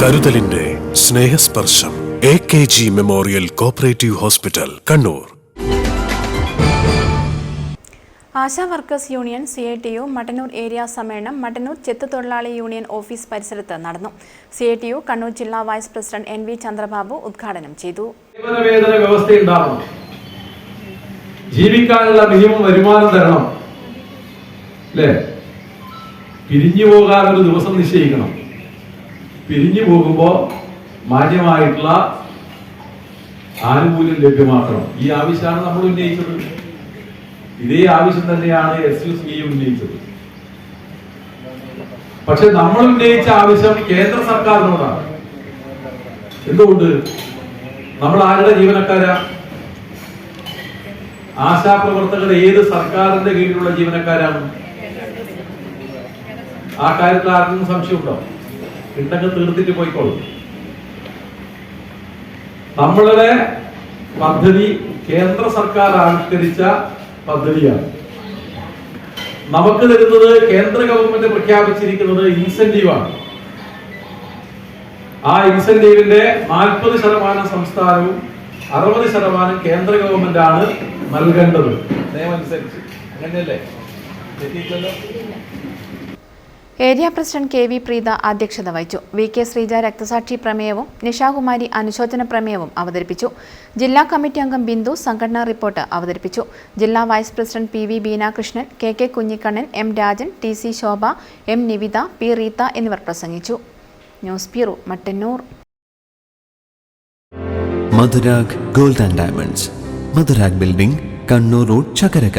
കരുതലിന്റെ Snehasparsham A K G memorial cooperative hospital Kannur. Asha workers union C I T U Mattannur area സമ്മേളനം മട്ടന്നൂർ ചെത്തു തൊഴിലാളി union office പരിസരത്ത് നടന്നു. C I T U Kannur ജില്ലാ vice president N V Chandrababu ഉദ്ഘാടനം ചെയ്തു. ജീവിക്കാനുള്ള minimum വരുമാനം തരണം. അല്ലേ പിരിഞ്ഞു പോകാൻ ഒരു ദിവസം നിശ്ചയിക്കണം. പിരിഞ്ഞു പോകുമ്പോ മാന്യമായിട്ടുള്ള ആനുകൂല്യം ലഭ്യമാക്കണം. ഈ ആവശ്യമാണ് നമ്മൾ ഉന്നയിച്ചത്. ഇതേ ആവശ്യം തന്നെയാണ് എസ് യു സി ഉന്നയിച്ചത്. പക്ഷെ നമ്മൾ ഉന്നയിച്ച ആവശ്യം കേന്ദ്ര സർക്കാരിനോടാണ്. എന്തുകൊണ്ട്? നമ്മൾ ആരുടെ ജീവനക്കാരാ? ആശാപ്രവർത്തകർ ഏത് സർക്കാരിന്റെ കീഴിലുള്ള ജീവനക്കാരാണ്? ആ കാര്യത്തിൽ ആർക്കും സംശയമുണ്ടോ? ഉണ്ടെങ്കിൽ തീർത്തിട്ട് പോയിക്കോളൂ. നമ്മളുടെ പദ്ധതി കേന്ദ്ര സർക്കാർ ആവിഷ്കരിച്ച പദ്ധതിയാണ്. നമുക്ക് തരുന്നത് കേന്ദ്ര ഗവൺമെന്റ് പ്രഖ്യാപിച്ചിരിക്കുന്നത് ഇൻസെന്റീവാണ് ആ ഇൻസെന്റീവിന്റെ നാൽപ്പത് ശതമാനം സംസ്ഥാനവും അറുപത് ശതമാനം കേന്ദ്ര ഗവൺമെന്റ് ആണ് നൽകേണ്ടത്. നിയമമനുസരിച്ച് അങ്ങനെയല്ലേ? Area president K V Preetha അധ്യക്ഷത വഹിച്ചു. വി കെ ശ്രീജ രക്തസാക്ഷി പ്രമേയവും നിഷാകുമാരി അനുശോചന പ്രമേയവും അവതരിപ്പിച്ചു. ജില്ലാ കമ്മിറ്റി അംഗം ബിന്ദു സംഘടനാ റിപ്പോർട്ട് അവതരിപ്പിച്ചു. ജില്ലാ vice president P V Beenakrishnan K K Kunhikannan M Rajan T C Shobha M Nivitha P Reetha എന്നിവർ പ്രസംഗിച്ചു. News bureau Mattannur. Madhurag gold and diamonds. Madhurag building Kannur road Chakkarakkal.